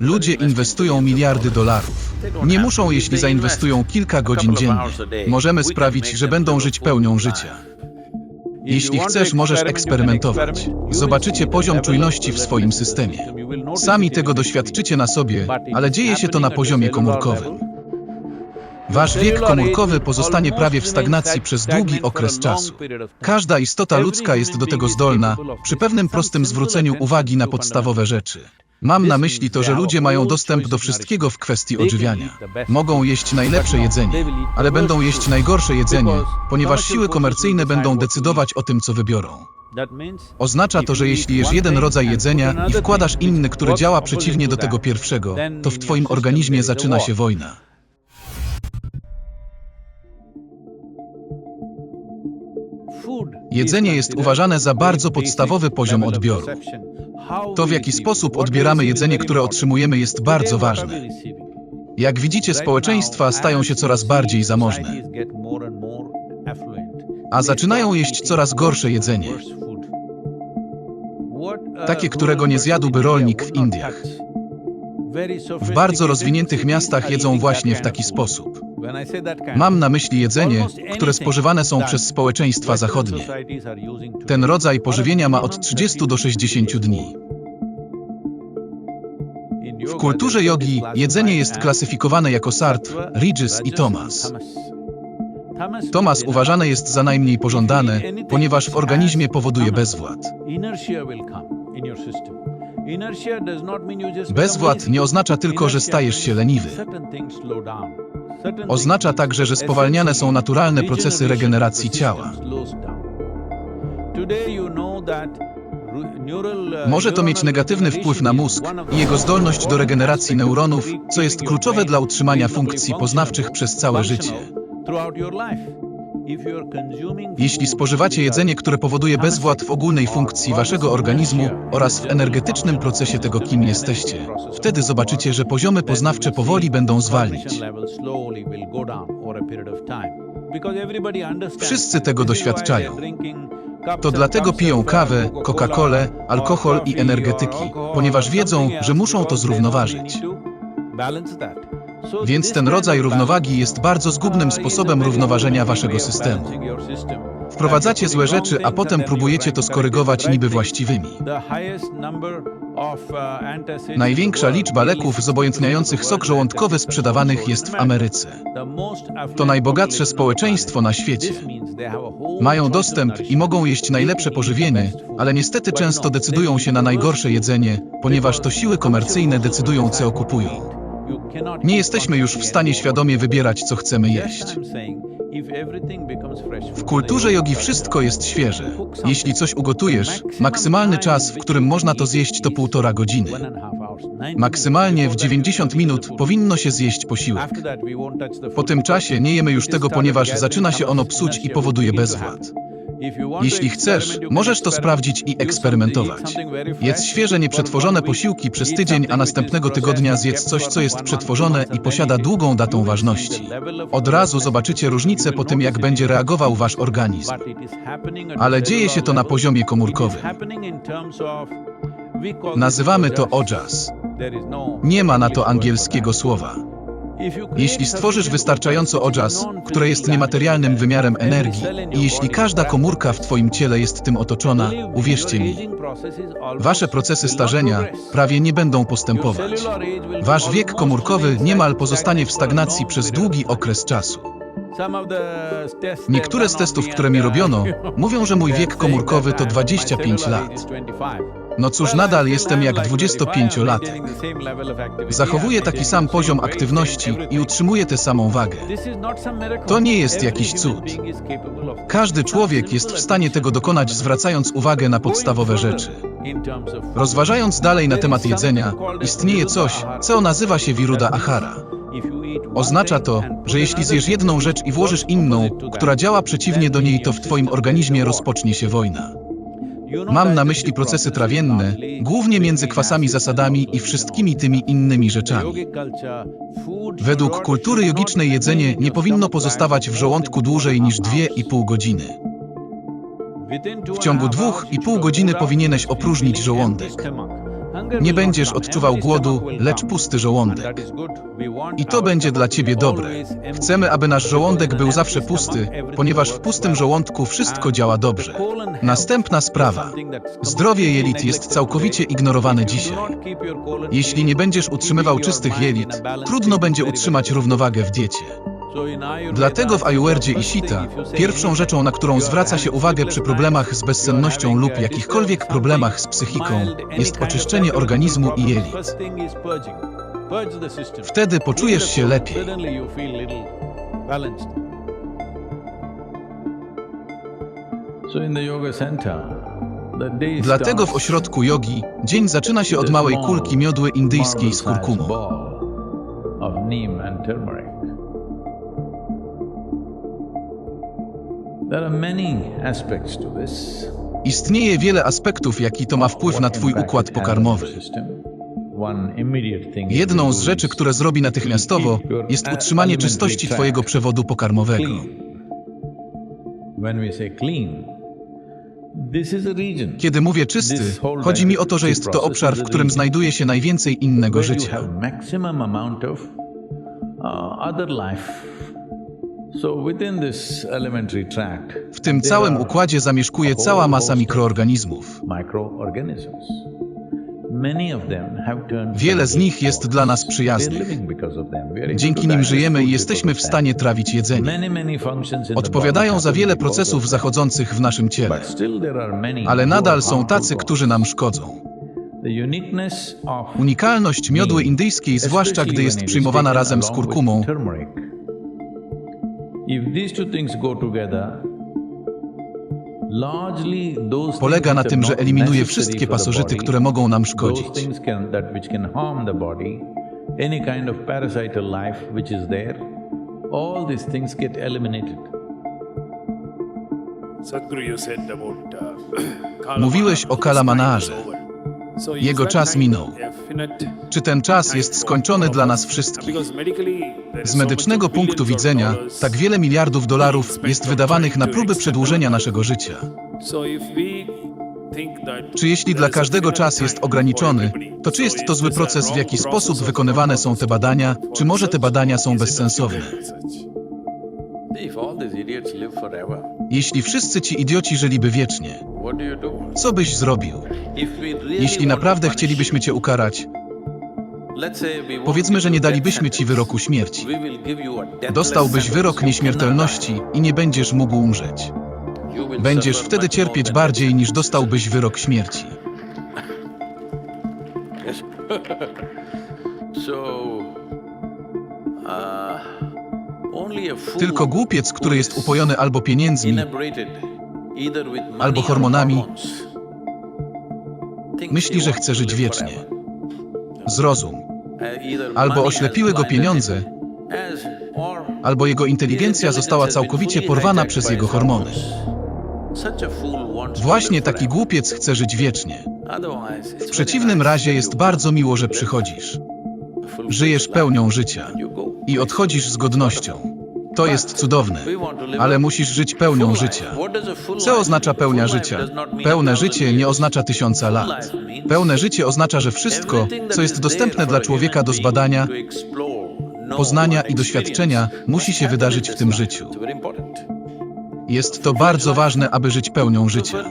Ludzie inwestują miliardy dolarów. Nie muszą, jeśli zainwestują kilka godzin dziennie. Możemy sprawić, że będą żyć pełnią życia. Jeśli chcesz, możesz eksperymentować. Zobaczycie poziom czujności w swoim systemie. Sami tego doświadczycie na sobie, ale dzieje się to na poziomie komórkowym. Wasz wiek komórkowy pozostanie prawie w stagnacji przez długi okres czasu. Każda istota ludzka jest do tego zdolna, przy pewnym prostym zwróceniu uwagi na podstawowe rzeczy. Mam na myśli to, że ludzie mają dostęp do wszystkiego w kwestii odżywiania. Mogą jeść najlepsze jedzenie, ale będą jeść najgorsze jedzenie, ponieważ siły komercyjne będą decydować o tym, co wybiorą. Oznacza to, że jeśli jesz jeden rodzaj jedzenia i wkładasz inny, który działa przeciwnie do tego pierwszego, to w twoim organizmie zaczyna się wojna. Jedzenie jest uważane za bardzo podstawowy poziom odbioru. To, w jaki sposób odbieramy jedzenie, które otrzymujemy, jest bardzo ważne. Jak widzicie, społeczeństwa stają się coraz bardziej zamożne, a zaczynają jeść coraz gorsze jedzenie, takie, którego nie zjadłby rolnik w Indiach. W bardzo rozwiniętych miastach jedzą właśnie w taki sposób. Mam na myśli jedzenie, które spożywane są przez społeczeństwa zachodnie. Ten rodzaj pożywienia ma od 30 do 60 dni. W kulturze jogi jedzenie jest klasyfikowane jako Sartre, Regis i Thomas. Thomas uważane jest za najmniej pożądane, ponieważ w organizmie powoduje bezwład. Bezwład nie oznacza tylko, że stajesz się leniwy. Oznacza także, że spowalniane są naturalne procesy regeneracji ciała. Może to mieć negatywny wpływ na mózg i jego zdolność do regeneracji neuronów, co jest kluczowe dla utrzymania funkcji poznawczych przez całe życie. Jeśli spożywacie jedzenie, które powoduje bezwład w ogólnej funkcji waszego organizmu oraz w energetycznym procesie tego, kim jesteście, wtedy zobaczycie, że poziomy poznawcze powoli będą zwalniać. Wszyscy tego doświadczają. To dlatego piją kawę, Coca-Colę, alkohol i energetyki, ponieważ wiedzą, że muszą to zrównoważyć. Więc ten rodzaj równowagi jest bardzo zgubnym sposobem równoważenia waszego systemu. Wprowadzacie złe rzeczy, a potem próbujecie to skorygować niby właściwymi. Największa liczba leków zobojętniających sok żołądkowy sprzedawanych jest w Ameryce. To najbogatsze społeczeństwo na świecie. Mają dostęp i mogą jeść najlepsze pożywienie, ale niestety często decydują się na najgorsze jedzenie, ponieważ to siły komercyjne decydują, co kupują. Nie jesteśmy już w stanie świadomie wybierać, co chcemy jeść. W kulturze jogi wszystko jest świeże. Jeśli coś ugotujesz, maksymalny czas, w którym można to zjeść, to półtora godziny. Maksymalnie w 90 minut powinno się zjeść posiłek. Po tym czasie nie jemy już tego, ponieważ zaczyna się ono psuć i powoduje bezwład. Jeśli chcesz, możesz to sprawdzić i eksperymentować. Jedz świeże, nieprzetworzone posiłki przez tydzień, a następnego tygodnia zjedz coś, co jest przetworzone i posiada długą datą ważności. Od razu zobaczycie różnicę po tym, jak będzie reagował wasz organizm. Ale dzieje się to na poziomie komórkowym. Nazywamy to ojas. Nie ma na to angielskiego słowa. Jeśli stworzysz wystarczająco ojas, które jest niematerialnym wymiarem energii, i jeśli każda komórka w Twoim ciele jest tym otoczona, uwierzcie mi, Wasze procesy starzenia prawie nie będą postępować. Wasz wiek komórkowy niemal pozostanie w stagnacji przez długi okres czasu. Niektóre z testów, które mi robiono, mówią, że mój wiek komórkowy to 25 lat. No cóż, nadal jestem jak 25-latek. Zachowuję taki sam poziom aktywności i utrzymuję tę samą wagę. To nie jest jakiś cud. Każdy człowiek jest w stanie tego dokonać, zwracając uwagę na podstawowe rzeczy. Rozważając dalej na temat jedzenia, istnieje coś, co nazywa się Viruda Ahara. Oznacza to, że jeśli zjesz jedną rzecz i włożysz inną, która działa przeciwnie do niej, to w Twoim organizmie rozpocznie się wojna. Mam na myśli procesy trawienne, głównie między kwasami, zasadami i wszystkimi tymi innymi rzeczami. Według kultury jogicznej jedzenie nie powinno pozostawać w żołądku dłużej niż 2,5 godziny. W ciągu dwóch i pół godziny powinieneś opróżnić żołądek. Nie będziesz odczuwał głodu, lecz pusty żołądek. I to będzie dla ciebie dobre. Chcemy, aby nasz żołądek był zawsze pusty, ponieważ w pustym żołądku wszystko działa dobrze. Następna sprawa. Zdrowie jelit jest całkowicie ignorowane dzisiaj. Jeśli nie będziesz utrzymywał czystych jelit, trudno będzie utrzymać równowagę w diecie. Dlatego w Ayurvedzie i Sita pierwszą rzeczą, na którą zwraca się uwagę przy problemach z bezsennością lub jakichkolwiek problemach z psychiką, jest oczyszczenie organizmu i jelit. Wtedy poczujesz się lepiej. Dlatego w ośrodku jogi dzień zaczyna się od małej kulki miodły indyjskiej z kurkumą. Istnieje wiele aspektów, jaki to ma wpływ na Twój układ pokarmowy. Jedną z rzeczy, które zrobi natychmiastowo, jest utrzymanie czystości Twojego przewodu pokarmowego. Kiedy mówię czysty, chodzi mi o to, że jest to obszar, w którym znajduje się najwięcej innego życia. W tym całym układzie zamieszkuje cała masa mikroorganizmów. Wiele z nich jest dla nas przyjaznych. Dzięki nim żyjemy i jesteśmy w stanie trawić jedzenie. Odpowiadają za wiele procesów zachodzących w naszym ciele. Ale nadal są tacy, którzy nam szkodzą. Unikalność miodły indyjskiej, zwłaszcza gdy jest przyjmowana razem z kurkumą, polega na tym, że eliminuje wszystkie pasożyty, które mogą nam szkodzić. things can, that which can harm the body, any kind of parasital life which is there, all these things get eliminated. Sadhguru, you said about, uh, Mówiłeś o Kalamanarze. Jego that czas minął. Czy ten czas time jest skończony dla nas wszystkich? Z much medycznego punktu widzenia, tak wiele miliardów dolarów jest wydawanych na próby przedłużenia naszego życia. Czy jeśli dla każdego czas jest ograniczony, to czy jest to zły proces, w jaki sposób wykonywane są te badania, czy może te badania są bezsensowne? Jeśli wszyscy ci idioci żyliby wiecznie, co byś zrobił? Jeśli naprawdę chcielibyśmy cię ukarać, powiedzmy, że nie dalibyśmy ci wyroku śmierci. Dostałbyś wyrok nieśmiertelności i nie będziesz mógł umrzeć. Będziesz wtedy cierpieć bardziej niż dostałbyś wyrok śmierci. Tylko głupiec, który jest upojony albo pieniędzmi, albo or hormonami, myśli, że chce żyć wiecznie. Zrozum. Albo oślepiły go pieniądze, albo jego inteligencja została całkowicie porwana przez jego hormony. Właśnie taki głupiec chce żyć wiecznie. W przeciwnym razie jest bardzo miło, że przychodzisz. Żyjesz pełnią życia i odchodzisz z godnością. To jest cudowne, ale musisz żyć pełnią życia. Co oznacza pełnia życia? Pełne życie nie oznacza tysiąca lat. Pełne życie oznacza, że wszystko, co jest dostępne dla człowieka do zbadania, poznania i doświadczenia, musi się wydarzyć w tym życiu. Jest to bardzo ważne, aby żyć pełnią życia.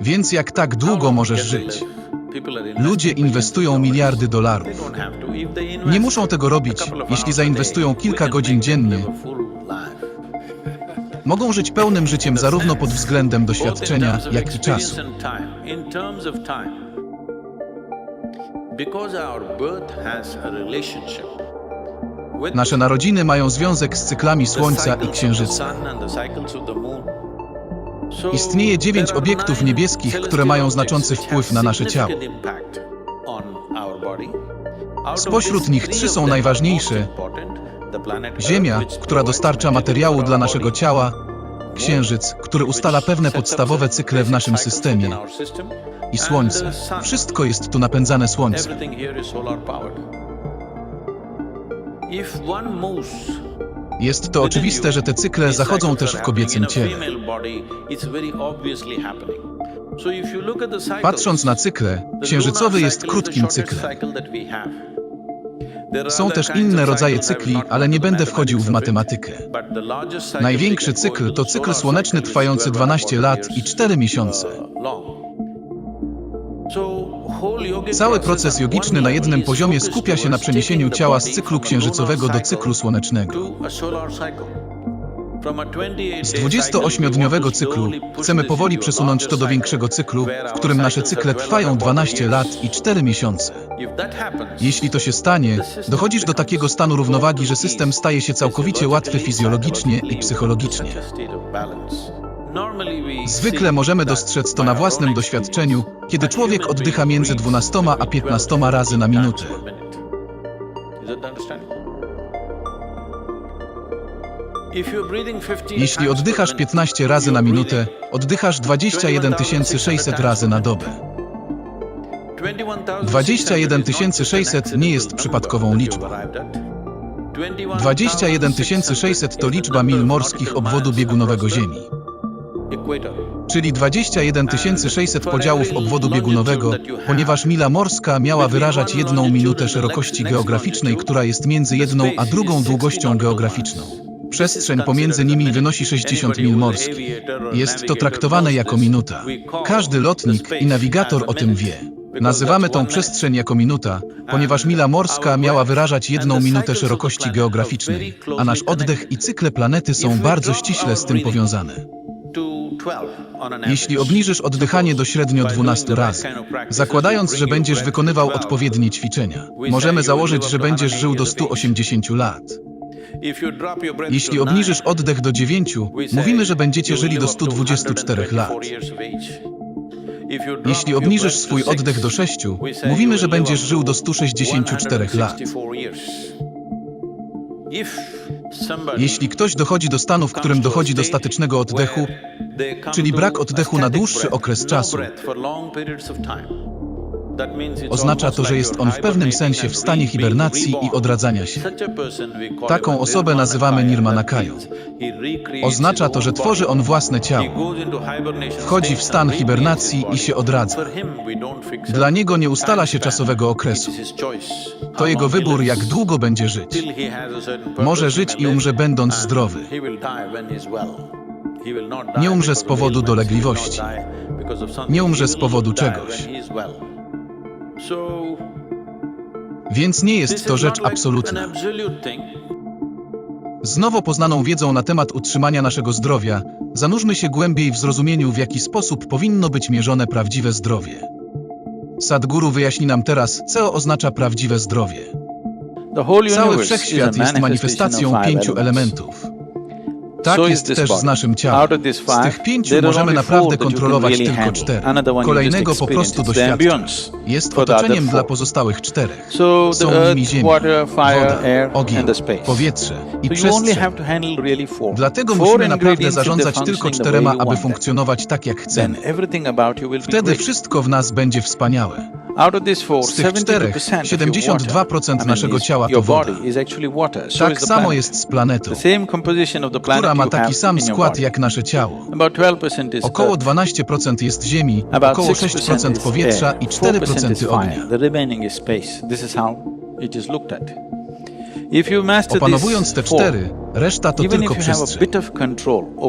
Więc jak tak długo możesz żyć? Ludzie inwestują miliardy dolarów. Nie muszą tego robić, jeśli zainwestują kilka godzin dziennie. Mogą żyć pełnym życiem zarówno pod względem doświadczenia, jak i czasu. Nasze narodziny mają związek z cyklami Słońca i Księżyca. Istnieje dziewięć obiektów niebieskich, które mają znaczący wpływ na nasze ciało. Spośród nich trzy są najważniejsze. Ziemia, która dostarcza materiału dla naszego ciała, Księżyc, który ustala pewne podstawowe cykle w naszym systemie i Słońce. Wszystko jest tu napędzane Słońcem. Jest to oczywiste, że te cykle zachodzą też w kobiecym ciele. Patrząc na cykle, księżycowy jest krótkim cyklem. Są też inne rodzaje cykli, ale nie będę wchodził w matematykę. Największy cykl to cykl słoneczny trwający 12 lat i 4 miesiące. Cały proces jogiczny na jednym poziomie skupia się na przeniesieniu ciała z cyklu księżycowego do cyklu słonecznego. Z 28-dniowego cyklu chcemy powoli przesunąć to do większego cyklu, w którym nasze cykle trwają 12 lat i 4 miesiące. Jeśli to się stanie, dochodzisz do takiego stanu równowagi, że system staje się całkowicie łatwy fizjologicznie i psychologicznie. Zwykle możemy dostrzec to na własnym doświadczeniu, kiedy człowiek oddycha między 12 a 15 razy na minutę. Jeśli oddychasz 15 razy na minutę, oddychasz 21 600 razy na dobę. 21 600 nie jest przypadkową liczbą. 21 600 to liczba mil morskich obwodu biegunowego Ziemi. Czyli 21 600 podziałów obwodu biegunowego, ponieważ mila morska miała wyrażać jedną minutę szerokości geograficznej, która jest między jedną a drugą długością geograficzną. Przestrzeń pomiędzy nimi wynosi 60 mil morskich. Jest to traktowane jako minuta. Każdy lotnik i nawigator o tym wie. Nazywamy tą przestrzeń jako minuta, ponieważ mila morska miała wyrażać jedną minutę szerokości geograficznej, a nasz oddech i cykle planety są bardzo ściśle z tym powiązane. Jeśli obniżysz oddychanie do średnio 12 razy, zakładając, że będziesz wykonywał odpowiednie ćwiczenia, możemy założyć, że będziesz żył do 180 lat. Jeśli obniżysz oddech do 9, mówimy, że będziecie żyli do 124 lat. Jeśli obniżysz swój oddech do 6, mówimy, że będziesz żył do 164 lat. Jeśli ktoś dochodzi do stanu, w którym dochodzi do statycznego oddechu, czyli brak oddechu na dłuższy okres czasu, oznacza to, że jest on w pewnym sensie w stanie hibernacji i odradzania się. Taką osobę nazywamy nirmanakają. Oznacza to, że tworzy on własne ciało. Wchodzi w stan hibernacji i się odradza. Dla niego nie ustala się czasowego okresu. To jego wybór, jak długo będzie żyć. Może żyć i umrze będąc zdrowy. Nie umrze z powodu dolegliwości. Nie umrze z powodu czegoś. Więc nie jest to rzecz absolutna. Z nowo poznaną wiedzą na temat utrzymania naszego zdrowia, zanurzmy się głębiej w zrozumieniu, w jaki sposób powinno być mierzone prawdziwe zdrowie. Sadhguru wyjaśni nam teraz, co oznacza prawdziwe zdrowie. Cały wszechświat jest manifestacją pięciu elementów. Tak jest też z naszym ciałem. Z tych pięciu możemy naprawdę kontrolować tylko cztery. Kolejnego po prostu doświadczasz. Jest otoczeniem dla pozostałych czterech. Są nimi ziemia, woda, ogień, powietrze i przestrzeń. Dlatego musimy naprawdę zarządzać tylko czterema, aby funkcjonować tak, jak chcemy. Wtedy wszystko w nas będzie wspaniałe. Z tych czterech, 72% naszego ciała to woda. Tak samo jest z planetą, która ma taki sam skład jak nasze ciało. Około 12% jest ziemi, około 6% powietrza i 4% ognia. Opanowując te cztery, reszta to tylko przestrzeń.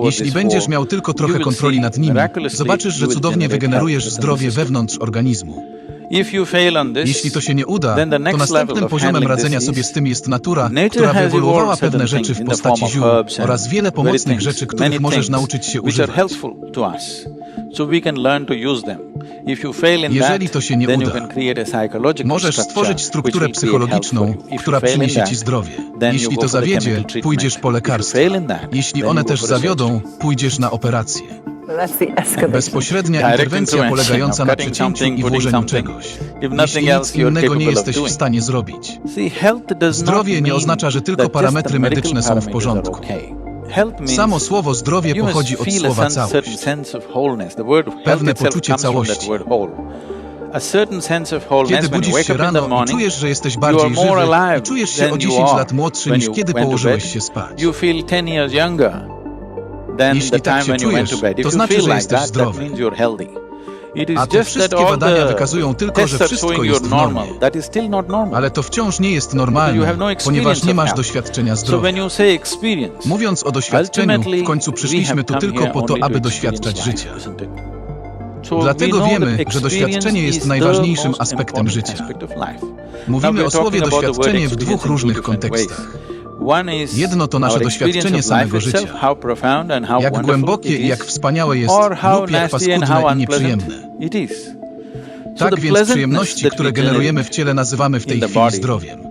Jeśli będziesz miał tylko trochę kontroli nad nimi, zobaczysz, że cudownie wygenerujesz zdrowie wewnątrz organizmu. Jeśli to się nie uda, to następnym poziomem radzenia sobie z tym jest natura, która wyewoluowała pewne rzeczy w postaci ziół oraz wiele pomocnych rzeczy, których możesz nauczyć się używać. Jeżeli to się nie uda, możesz stworzyć strukturę psychologiczną, która przyniesie ci zdrowie. Jeśli to zawiedzie, pójdziesz po lekarstwa. Jeśli one też zawiodą, pójdziesz na operację. Bezpośrednia interwencja polegająca na przecięciu i włożeniu czegoś. Jeśli nic innego nie jesteś w stanie zrobić. Zdrowie nie oznacza, że tylko parametry medyczne są w porządku. Samo słowo zdrowie pochodzi od słowa całość. Pewne poczucie całości. Kiedy budzisz się rano i czujesz, że jesteś bardziej żywy i czujesz się o 10 lat młodszy niż kiedy położyłeś się spać. Jeśli tak się czujesz, to znaczy, że jesteś zdrowy. A te wszystkie that all badania wykazują tylko, że wszystko jest you're w normie. normal. That is still not normal. Ale to wciąż nie jest You have normalne, no ponieważ nie masz doświadczenia So zdrowia. when you say experience, Mówiąc o doświadczeniu, w końcu przyszliśmy tu tylko po to, aby doświadczać życia. Dlatego wiemy, że doświadczenie jest najważniejszym aspektem życia. Mówimy o słowie doświadczenie w dwóch różnych kontekstach. Jedno to nasze doświadczenie samego życia. Jak głębokie i jak wspaniałe jest lub jak paskudne i nieprzyjemne. Tak więc przyjemności, które generujemy w ciele nazywamy w tej chwili zdrowiem.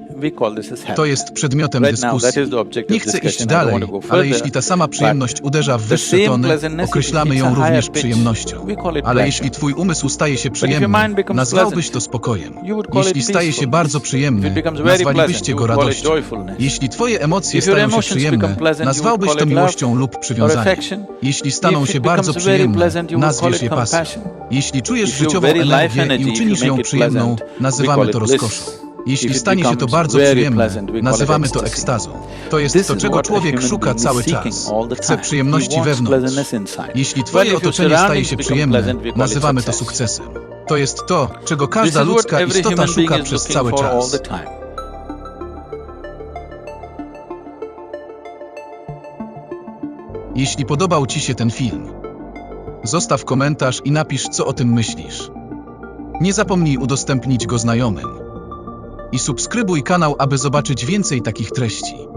To jest przedmiotem dyskusji. Nie chcę iść dalej, ale jeśli ta sama przyjemność uderza w wyższe tony, określamy ją również przyjemnością. Ale jeśli twój umysł staje się przyjemny, nazwałbyś to spokojem. Jeśli staje się bardzo przyjemny, nazwalibyście go radością. Jeśli twoje emocje stają się przyjemne, nazwałbyś to miłością lub przywiązaniem. Jeśli staną się bardzo przyjemne, nazwiesz je pasją. Jeśli czujesz życiową energię i uczynisz ją przyjemną, nazywamy to rozkoszą. Jeśli stanie się to bardzo przyjemne, nazywamy to ekstazą. To jest to, czego człowiek szuka cały czas. Chce przyjemności wewnątrz. Jeśli twoje otoczenie staje się przyjemne, nazywamy to sukcesem. To jest to, czego każda ludzka istota szuka przez cały czas. Jeśli podobał Ci się ten film, zostaw komentarz i napisz, co o tym myślisz. Nie zapomnij udostępnić go znajomym. I subskrybuj kanał, aby zobaczyć więcej takich treści.